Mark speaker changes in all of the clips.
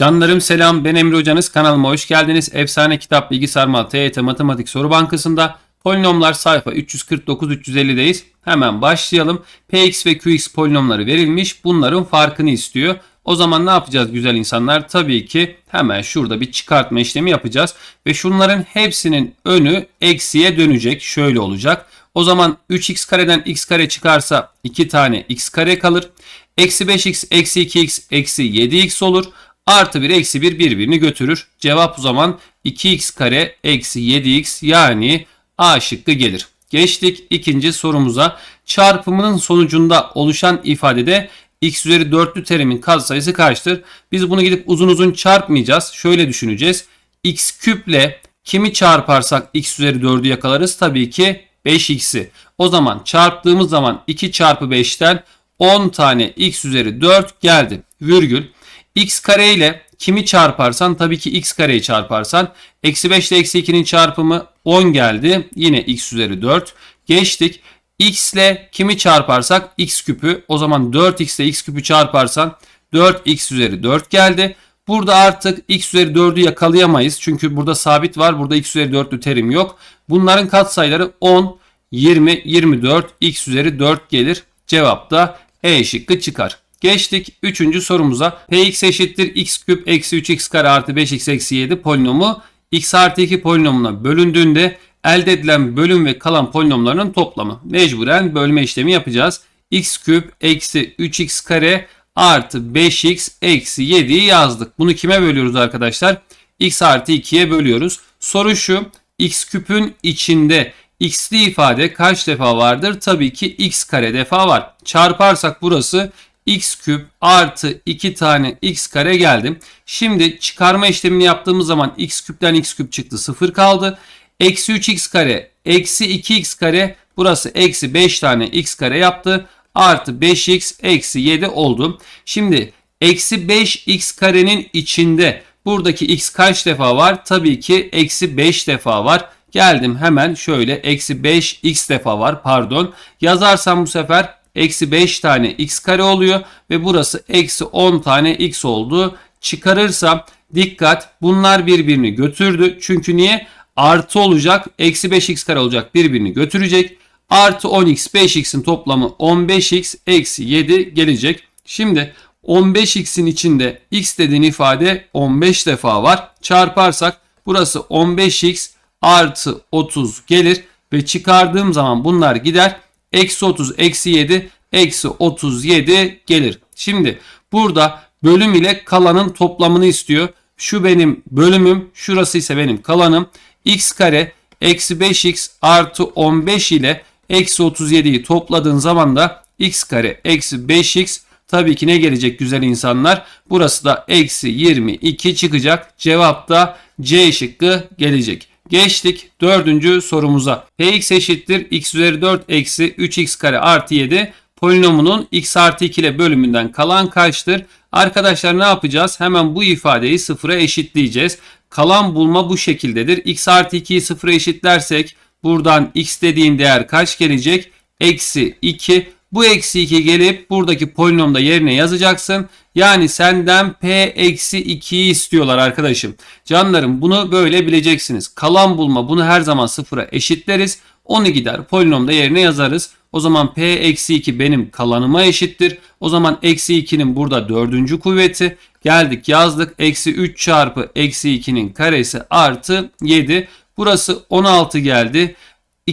Speaker 1: Canlarım selam ben Emre Hocanız kanalıma hoş geldiniz. Efsane Kitap Bilgisayar Mal TYT Matematik Soru Bankası'nda polinomlar sayfa 349-350'deyiz. Hemen başlayalım. Px ve Qx polinomları verilmiş. Bunların farkını istiyor. O zaman ne yapacağız güzel insanlar? Tabii ki hemen şurada bir çıkartma işlemi yapacağız. Ve şunların hepsinin önü eksiye dönecek. Şöyle olacak. O zaman 3x kareden x kare çıkarsa 2 tane x kare kalır. Eksi 5x eksi 2x eksi 7x olur. Artı 1 eksi 1 birbirini götürür. Cevap o zaman 2x kare eksi 7x yani A şıkkı gelir. Geçtik ikinci sorumuza. Çarpımının sonucunda oluşan ifadede x üzeri 4'lü terimin katsayısı kaçtır? Biz bunu gidip uzun uzun çarpmayacağız. Şöyle düşüneceğiz. x küple kimi çarparsak x üzeri 4'ü yakalarız? Tabii ki 5x'i. O zaman çarptığımız zaman 2 çarpı 5'ten 10 tane x üzeri 4 geldi. Virgül x kare ile kimi çarparsan tabii ki x kareyi çarparsan eksi 5 ile eksi 2'nin çarpımı 10 geldi. Yine x üzeri 4. Geçtik. x ile kimi çarparsak x küpü o zaman 4x ile x küpü çarparsan 4x üzeri 4 geldi. Burada artık x üzeri 4'ü yakalayamayız. Çünkü burada sabit var. Burada x üzeri 4'lü terim yok. Bunların katsayıları 10, 20, 24, x üzeri 4 gelir. Cevap da E şıkkı çıkar. Geçtik 3. sorumuza. Px eşittir x küp eksi 3x kare artı 5x eksi 7 polinomu x artı 2 polinomuna bölündüğünde elde edilen bölüm ve kalan polinomlarının toplamı. Mecburen bölme işlemi yapacağız. x küp eksi 3x kare artı 5x eksi 7'yi yazdık. Bunu kime bölüyoruz arkadaşlar? x artı 2'ye bölüyoruz. Soru şu x küpün içinde x'li ifade kaç defa vardır? Tabii ki x kare defa var. Çarparsak burası x küp artı 2 tane x kare geldim. Şimdi çıkarma işlemini yaptığımız zaman x küpten x küp çıktı 0 kaldı. Eksi 3x kare eksi 2x kare burası eksi 5 tane x kare yaptı. Artı 5x eksi 7 oldu. Şimdi eksi 5x karenin içinde buradaki x kaç defa var? Tabii ki eksi 5 defa var. Geldim hemen şöyle eksi 5x defa var pardon. Yazarsam bu sefer eksi 5 tane x kare oluyor ve burası eksi 10 tane x oldu. Çıkarırsam dikkat bunlar birbirini götürdü. Çünkü niye? Artı olacak eksi 5x kare olacak birbirini götürecek. Artı 10x 5x'in toplamı 15x eksi 7 gelecek. Şimdi 15x'in içinde x dediğin ifade 15 defa var. Çarparsak burası 15x artı 30 gelir ve çıkardığım zaman bunlar gider. Eksi 30 eksi 7 eksi 37 gelir. Şimdi burada bölüm ile kalanın toplamını istiyor. Şu benim bölümüm şurası ise benim kalanım. x kare eksi 5x artı 15 ile eksi 37'yi topladığın zaman da x kare eksi 5x tabii ki ne gelecek güzel insanlar? Burası da eksi 22 çıkacak. Cevap da C şıkkı gelecek. Geçtik dördüncü sorumuza. Px eşittir x üzeri 4 eksi 3x kare artı 7 polinomunun x artı 2 ile bölümünden kalan kaçtır? Arkadaşlar ne yapacağız? Hemen bu ifadeyi sıfıra eşitleyeceğiz. Kalan bulma bu şekildedir. x artı 2'yi sıfıra eşitlersek buradan x dediğin değer kaç gelecek? Eksi 2. Bu eksi 2 gelip buradaki polinomda yerine yazacaksın. Yani senden p eksi 2'yi istiyorlar arkadaşım. Canlarım bunu böyle bileceksiniz. Kalan bulma bunu her zaman sıfıra eşitleriz. Onu gider polinomda yerine yazarız. O zaman p eksi 2 benim kalanıma eşittir. O zaman eksi 2'nin burada dördüncü kuvveti. Geldik yazdık. Eksi 3 çarpı eksi 2'nin karesi artı 7. Burası 16 geldi.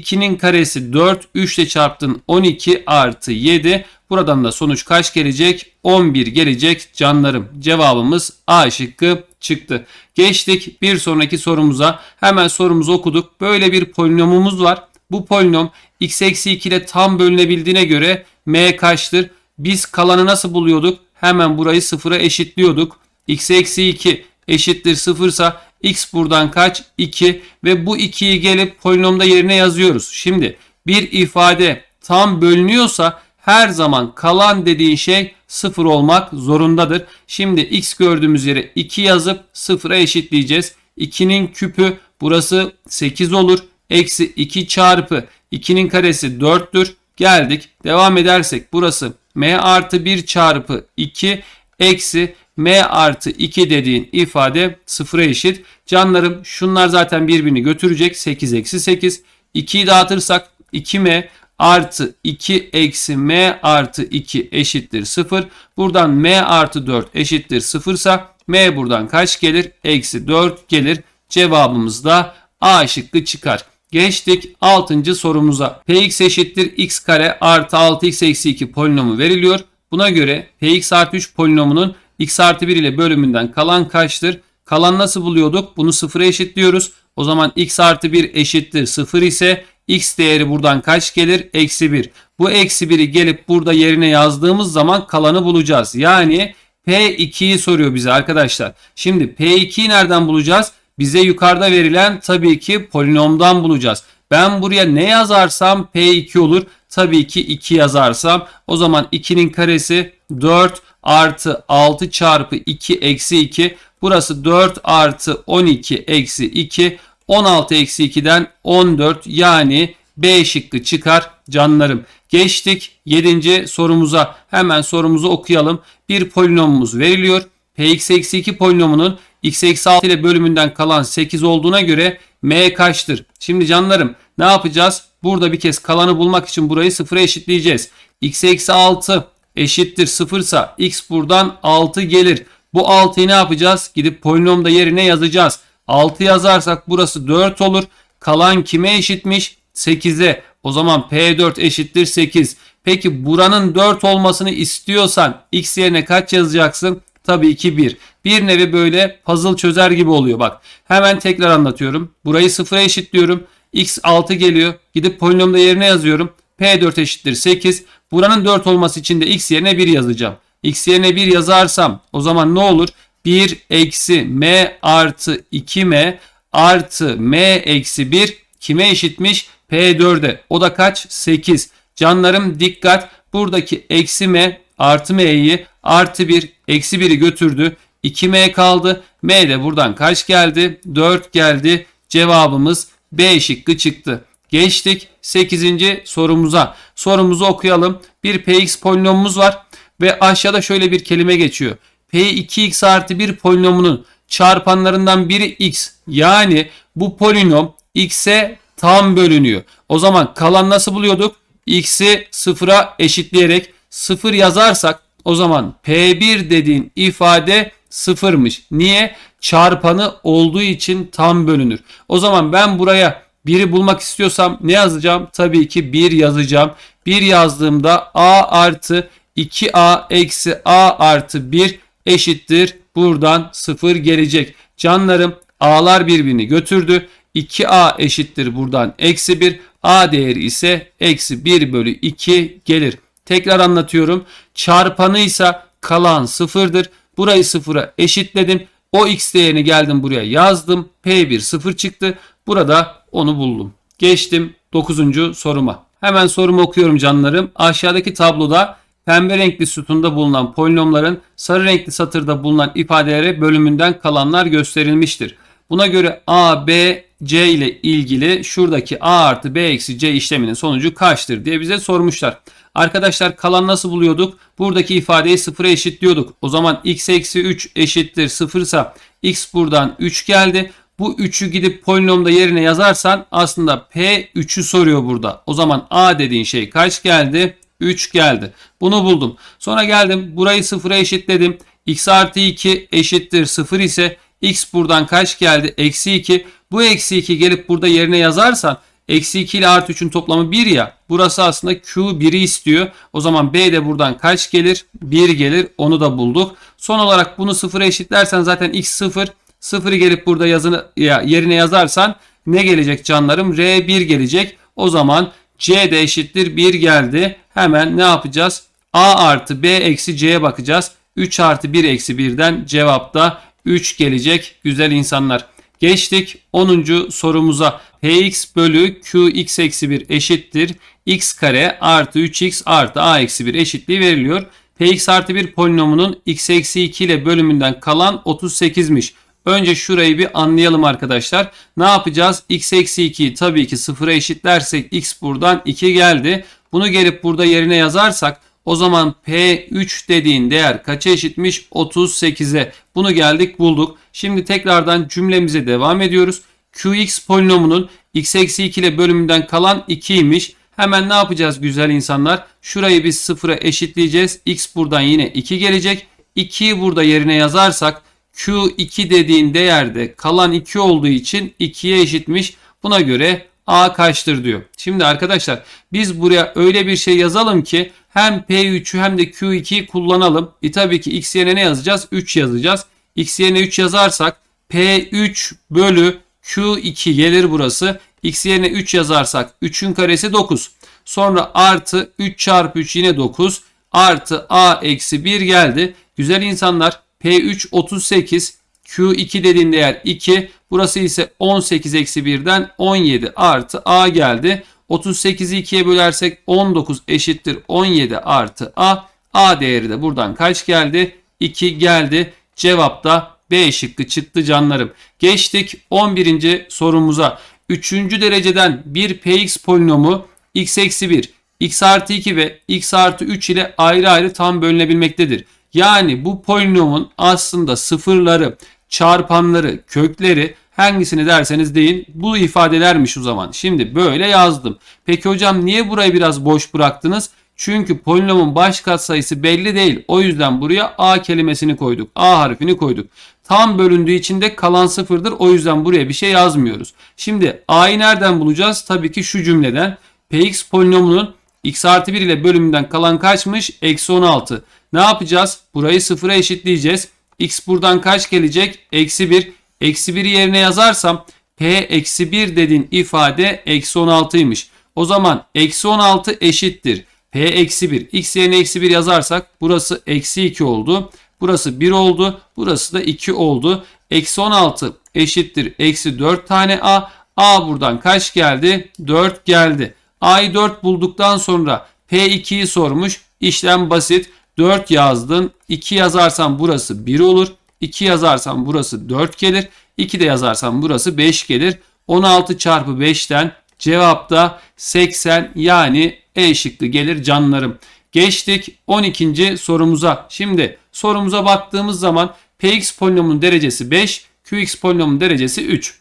Speaker 1: 2'nin karesi 4. 3 ile çarptın 12 artı 7. Buradan da sonuç kaç gelecek? 11 gelecek canlarım. Cevabımız A şıkkı çıktı. Geçtik bir sonraki sorumuza. Hemen sorumuzu okuduk. Böyle bir polinomumuz var. Bu polinom x eksi 2 ile tam bölünebildiğine göre m kaçtır? Biz kalanı nasıl buluyorduk? Hemen burayı sıfıra eşitliyorduk. x eksi 2 eşittir sıfırsa x buradan kaç? 2 ve bu 2'yi gelip polinomda yerine yazıyoruz. Şimdi bir ifade tam bölünüyorsa her zaman kalan dediğin şey 0 olmak zorundadır. Şimdi x gördüğümüz yere 2 yazıp 0'a eşitleyeceğiz. 2'nin küpü burası 8 olur. Eksi 2 çarpı 2'nin karesi 4'tür. Geldik. Devam edersek burası m artı 1 çarpı 2 eksi m artı 2 dediğin ifade sıfıra eşit. Canlarım şunlar zaten birbirini götürecek. 8 eksi 8. 2'yi dağıtırsak 2m artı 2 eksi m artı 2 eşittir 0. Buradan m artı 4 eşittir 0 ise m buradan kaç gelir? Eksi 4 gelir. Cevabımız da A şıkkı çıkar. Geçtik 6. sorumuza. Px eşittir x kare artı 6x eksi 2 polinomu veriliyor. Buna göre px artı 3 polinomunun x artı 1 ile bölümünden kalan kaçtır? Kalan nasıl buluyorduk? Bunu sıfıra eşitliyoruz. O zaman x artı 1 eşittir 0 ise x değeri buradan kaç gelir? Eksi 1. Bu eksi 1'i gelip burada yerine yazdığımız zaman kalanı bulacağız. Yani P2'yi soruyor bize arkadaşlar. Şimdi P2'yi nereden bulacağız? Bize yukarıda verilen tabii ki polinomdan bulacağız. Ben buraya ne yazarsam P2 olur. Tabii ki 2 yazarsam o zaman 2'nin karesi 4 artı 6 çarpı 2 eksi 2. Burası 4 artı 12 eksi 2. 16 eksi 2'den 14 yani B şıkkı çıkar canlarım. Geçtik 7. sorumuza. Hemen sorumuzu okuyalım. Bir polinomumuz veriliyor. Px eksi 2 polinomunun x eksi 6 ile bölümünden kalan 8 olduğuna göre m kaçtır? Şimdi canlarım ne yapacağız? Burada bir kez kalanı bulmak için burayı sıfıra eşitleyeceğiz. x eksi 6 eşittir 0 ise x buradan 6 gelir. Bu 6'yı ne yapacağız? Gidip polinomda yerine yazacağız. 6 yazarsak burası 4 olur. Kalan kime eşitmiş? 8'e. O zaman P4 eşittir 8. Peki buranın 4 olmasını istiyorsan x yerine kaç yazacaksın? Tabii ki 1. Bir nevi böyle puzzle çözer gibi oluyor bak. Hemen tekrar anlatıyorum. Burayı sıfıra eşitliyorum. x 6 geliyor. Gidip polinomda yerine yazıyorum. P4 eşittir 8. Buranın 4 olması için de x yerine 1 yazacağım. x yerine 1 yazarsam o zaman ne olur? 1 eksi m artı 2m artı m eksi 1 kime eşitmiş? P4'e. O da kaç? 8. Canlarım dikkat. Buradaki eksi m artı m'yi artı 1 eksi 1'i götürdü. 2m kaldı. m de buradan kaç geldi? 4 geldi. Cevabımız B şıkkı çıktı. Geçtik 8. sorumuza. Sorumuzu okuyalım. Bir px polinomumuz var ve aşağıda şöyle bir kelime geçiyor. p2x artı 1 polinomunun çarpanlarından biri x. Yani bu polinom x'e tam bölünüyor. O zaman kalan nasıl buluyorduk? x'i sıfıra eşitleyerek 0 yazarsak o zaman P1 dediğin ifade sıfırmış. Niye? Çarpanı olduğu için tam bölünür. O zaman ben buraya 1'i bulmak istiyorsam ne yazacağım? Tabii ki 1 yazacağım. 1 yazdığımda A artı 2A eksi A artı 1 eşittir. Buradan 0 gelecek. Canlarım A'lar birbirini götürdü. 2A eşittir buradan eksi 1. A değeri ise eksi 1 bölü 2 gelir. Tekrar anlatıyorum. Çarpanıysa kalan sıfırdır. Burayı sıfıra eşitledim. O x değerini geldim buraya yazdım. P1 sıfır çıktı. Burada onu buldum. Geçtim 9. soruma. Hemen sorumu okuyorum canlarım. Aşağıdaki tabloda pembe renkli sütunda bulunan polinomların sarı renkli satırda bulunan ifadelere bölümünden kalanlar gösterilmiştir. Buna göre A, B, C ile ilgili şuradaki A artı B eksi C işleminin sonucu kaçtır diye bize sormuşlar. Arkadaşlar kalan nasıl buluyorduk? Buradaki ifadeyi sıfıra eşitliyorduk. O zaman x eksi 3 eşittir 0 ise x buradan 3 geldi. Bu 3'ü gidip polinomda yerine yazarsan aslında P3'ü soruyor burada. O zaman A dediğin şey kaç geldi? 3 geldi. Bunu buldum. Sonra geldim burayı sıfıra eşitledim. x artı 2 eşittir 0 ise x buradan kaç geldi? Eksi 2. Bu eksi 2 gelip burada yerine yazarsan eksi 2 ile artı 3'ün toplamı 1 ya. Burası aslında Q1'i istiyor. O zaman B de buradan kaç gelir? 1 gelir. Onu da bulduk. Son olarak bunu sıfıra eşitlersen zaten x 0. 0'ı gelip burada yazını, ya, yerine yazarsan ne gelecek canlarım? R1 gelecek. O zaman C de eşittir 1 geldi. Hemen ne yapacağız? A artı B eksi C'ye bakacağız. 3 artı 1 eksi 1'den cevapta 3 gelecek güzel insanlar. Geçtik 10. sorumuza. Px bölü Qx eksi 1 eşittir. x kare artı 3x artı a eksi 1 eşitliği veriliyor. Px artı 1 polinomunun x eksi 2 ile bölümünden kalan 38'miş. Önce şurayı bir anlayalım arkadaşlar. Ne yapacağız? x eksi 2'yi tabii ki sıfıra eşitlersek x buradan 2 geldi. Bunu gelip burada yerine yazarsak O zaman P3 dediğin değer kaça eşitmiş? 38'e. Bunu geldik bulduk. Şimdi tekrardan cümlemize devam ediyoruz. Qx polinomunun x eksi 2 ile bölümünden kalan 2'ymiş. Hemen ne yapacağız güzel insanlar? Şurayı biz sıfıra eşitleyeceğiz. X buradan yine 2 gelecek. 2'yi burada yerine yazarsak Q2 dediğin değerde kalan 2 olduğu için 2'ye eşitmiş. Buna göre A kaçtır diyor. Şimdi arkadaşlar biz buraya öyle bir şey yazalım ki hem P3'ü hem de Q2'yi kullanalım. E tabii ki x yerine ne yazacağız? 3 yazacağız. X yerine 3 yazarsak P3 bölü Q2 gelir burası. X yerine 3 yazarsak 3'ün karesi 9. Sonra artı 3 çarpı 3 yine 9. Artı A eksi 1 geldi. Güzel insanlar P3 38. Q2 dediğin değer 2. Burası ise 18 eksi 1'den 17 artı A geldi. 38'i 2'ye bölersek 19 eşittir 17 artı A. A değeri de buradan kaç geldi? 2 geldi. Cevap da B şıkkı çıktı canlarım. Geçtik 11. sorumuza. 3. dereceden bir px polinomu x eksi 1, x artı 2 ve x artı 3 ile ayrı ayrı tam bölünebilmektedir. Yani bu polinomun aslında sıfırları, çarpanları, kökleri hangisini derseniz deyin bu ifadelermiş o zaman. Şimdi böyle yazdım. Peki hocam niye burayı biraz boş bıraktınız? Çünkü polinomun baş katsayısı belli değil. O yüzden buraya a kelimesini koyduk. A harfini koyduk. Tam bölündüğü için de kalan sıfırdır. O yüzden buraya bir şey yazmıyoruz. Şimdi a'yı nereden bulacağız? Tabii ki şu cümleden. Px polinomunun x artı 1 ile bölümünden kalan kaçmış? Eksi 16. Ne yapacağız? Burayı sıfıra eşitleyeceğiz. x buradan kaç gelecek? Eksi 1. Eksi 1'i yerine yazarsam p eksi 1 dediğin ifade eksi 16'ymış. O zaman eksi 16 eşittir. P eksi 1. X yerine eksi 1 yazarsak burası eksi 2 oldu. Burası 1 oldu. Burası da 2 oldu. Eksi 16 eşittir. Eksi 4 tane A. A buradan kaç geldi? 4 geldi. A'yı 4 bulduktan sonra P2'yi sormuş. İşlem basit. 4 yazdın. 2 yazarsan burası 1 olur. 2 yazarsam burası 4 gelir. 2 de yazarsam burası 5 gelir. 16 çarpı 5'ten cevap da 80 yani E şıkkı gelir canlarım. Geçtik 12. sorumuza. Şimdi sorumuza baktığımız zaman Px polinomunun derecesi 5, Qx polinomunun derecesi 3.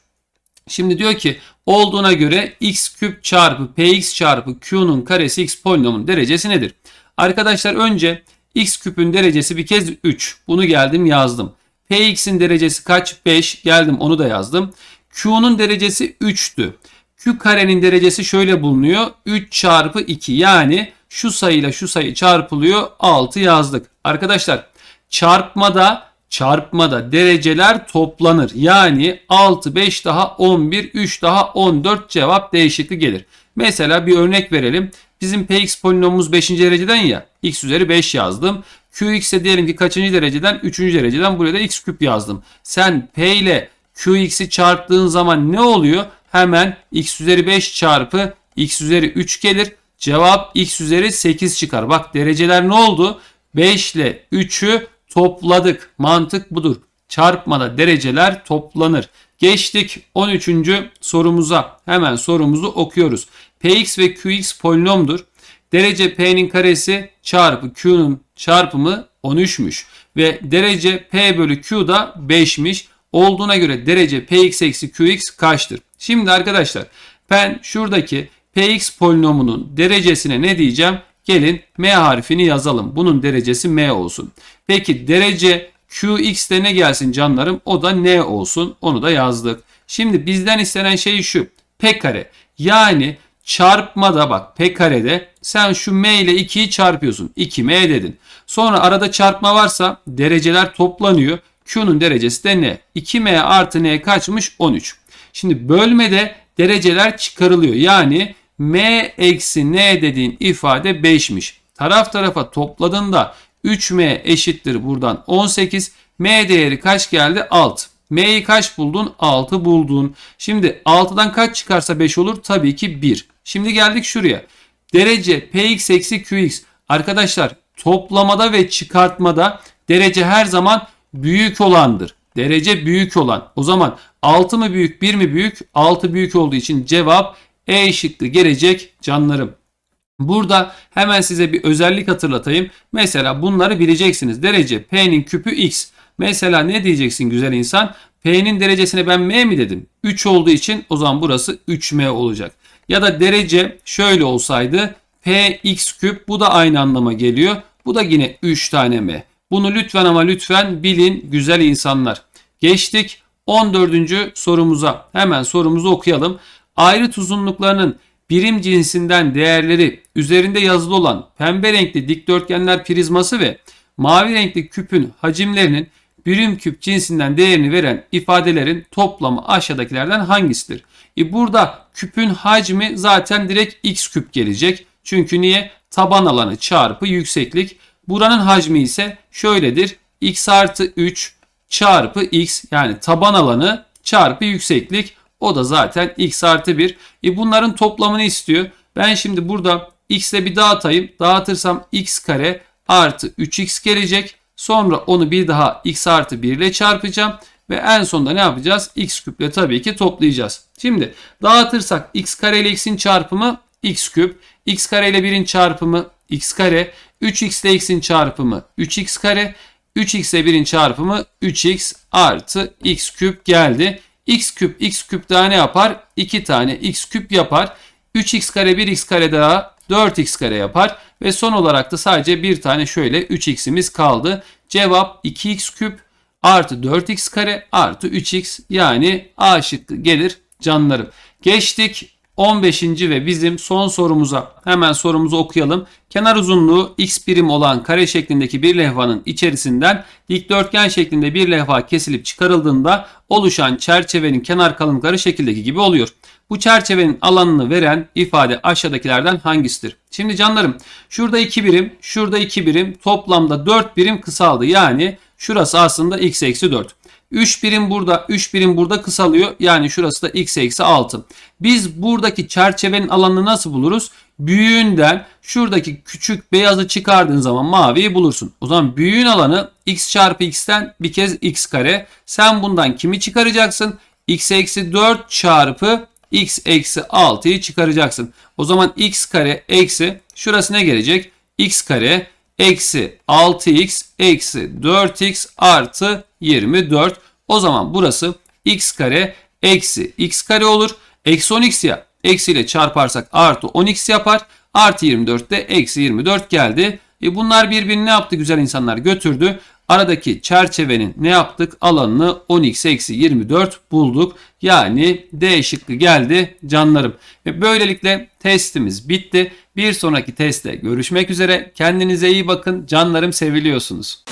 Speaker 1: Şimdi diyor ki olduğuna göre x küp çarpı px çarpı q'nun karesi x polinomun derecesi nedir? Arkadaşlar önce x küpün derecesi bir kez 3. Bunu geldim yazdım. px'in derecesi kaç? 5. Geldim onu da yazdım. q'nun derecesi 3'tü. q karenin derecesi şöyle bulunuyor. 3 çarpı 2 yani şu sayıyla şu sayı çarpılıyor. 6 yazdık. Arkadaşlar çarpmada çarpmada dereceler toplanır. Yani 6, 5 daha 11, 3 daha 14 cevap değişiklik gelir. Mesela bir örnek verelim. Bizim px polinomumuz 5. dereceden ya. x üzeri 5 yazdım. qx'e diyelim ki kaçıncı dereceden? 3. dereceden buraya da x küp yazdım. Sen p ile qx'i çarptığın zaman ne oluyor? Hemen x üzeri 5 çarpı x üzeri 3 gelir. Cevap x üzeri 8 çıkar. Bak dereceler ne oldu? 5 ile 3'ü topladık. Mantık budur. Çarpmada dereceler toplanır. Geçtik 13. sorumuza. Hemen sorumuzu okuyoruz. Px ve Qx polinomdur. Derece P'nin karesi çarpı Q'nun çarpımı 13'müş. Ve derece P bölü Q da 5'miş. Olduğuna göre derece Px eksi Qx kaçtır? Şimdi arkadaşlar ben şuradaki Px polinomunun derecesine ne diyeceğim? Gelin M harfini yazalım. Bunun derecesi M olsun. Peki derece Qx de ne gelsin canlarım? O da N olsun. Onu da yazdık. Şimdi bizden istenen şey şu. P kare. Yani çarpmada bak P karede sen şu M ile 2'yi çarpıyorsun. 2M dedin. Sonra arada çarpma varsa dereceler toplanıyor. Q'nun derecesi de N. 2M artı N kaçmış? 13. Şimdi bölmede dereceler çıkarılıyor. Yani M eksi N dediğin ifade 5'miş. Taraf tarafa topladığında 3M eşittir buradan 18. M değeri kaç geldi? 6. M'yi kaç buldun? 6 buldun. Şimdi 6'dan kaç çıkarsa 5 olur? Tabii ki 1. Şimdi geldik şuraya. Derece Px eksi Qx. Arkadaşlar toplamada ve çıkartmada derece her zaman büyük olandır. Derece büyük olan. O zaman 6 mı büyük 1 mi büyük? 6 büyük olduğu için cevap E şıkkı gelecek canlarım. Burada hemen size bir özellik hatırlatayım. Mesela bunları bileceksiniz. Derece P'nin küpü X. Mesela ne diyeceksin güzel insan? P'nin derecesine ben M mi dedim? 3 olduğu için o zaman burası 3M olacak. Ya da derece şöyle olsaydı Px küp bu da aynı anlama geliyor. Bu da yine 3 tane M. Bunu lütfen ama lütfen bilin güzel insanlar. Geçtik 14. sorumuza. Hemen sorumuzu okuyalım. Ayrıt uzunluklarının birim cinsinden değerleri üzerinde yazılı olan pembe renkli dikdörtgenler prizması ve mavi renkli küpün hacimlerinin birim küp cinsinden değerini veren ifadelerin toplamı aşağıdakilerden hangisidir? E burada küpün hacmi zaten direkt x küp gelecek. Çünkü niye? Taban alanı çarpı yükseklik. Buranın hacmi ise şöyledir. x artı 3 çarpı x yani taban alanı çarpı yükseklik. O da zaten x artı 1. E bunların toplamını istiyor. Ben şimdi burada x ile bir dağıtayım. Dağıtırsam x kare artı 3x gelecek. Sonra onu bir daha x artı 1 ile çarpacağım. Ve en sonunda ne yapacağız? x küple tabii ki toplayacağız. Şimdi dağıtırsak x kare ile x'in çarpımı x küp. x kare ile 1'in çarpımı x kare. 3x ile x'in çarpımı 3x kare. 3x ile 1'in çarpımı 3x artı x küp geldi. X küp x küp daha ne yapar? 2 tane x küp yapar. 3x kare 1x kare daha 4x kare yapar. Ve son olarak da sadece bir tane şöyle 3x'imiz kaldı. Cevap 2x küp artı 4x kare artı 3x yani A şıkkı gelir canlarım. Geçtik 15. ve bizim son sorumuza. Hemen sorumuzu okuyalım. Kenar uzunluğu x birim olan kare şeklindeki bir levhanın içerisinden dikdörtgen şeklinde bir levha kesilip çıkarıldığında oluşan çerçevenin kenar kalınlıkları şekildeki gibi oluyor. Bu çerçevenin alanını veren ifade aşağıdakilerden hangisidir? Şimdi canlarım şurada 2 birim, şurada 2 birim, toplamda 4 birim kısaldı. Yani şurası aslında x eksi 4. 3 birim burada, 3 birim burada kısalıyor. Yani şurası da x eksi 6. Biz buradaki çerçevenin alanını nasıl buluruz? Büyüğünden şuradaki küçük beyazı çıkardığın zaman maviyi bulursun. O zaman büyüğün alanı x çarpı x'ten bir kez x kare. Sen bundan kimi çıkaracaksın? x eksi 4 çarpı x eksi 6'yı çıkaracaksın. O zaman x kare eksi şurası ne gelecek? x kare eksi 6x eksi 4x artı 24. O zaman burası x kare eksi x kare olur. Eksi 10x ya. Eksi ile çarparsak artı 10x yapar. Artı 24 de eksi 24 geldi. E bunlar birbirini ne yaptı güzel insanlar götürdü. Aradaki çerçevenin ne yaptık? Alanını 10x eksi 24 bulduk. Yani D şıkkı geldi canlarım. Ve böylelikle testimiz bitti. Bir sonraki testte görüşmek üzere. Kendinize iyi bakın. Canlarım seviliyorsunuz.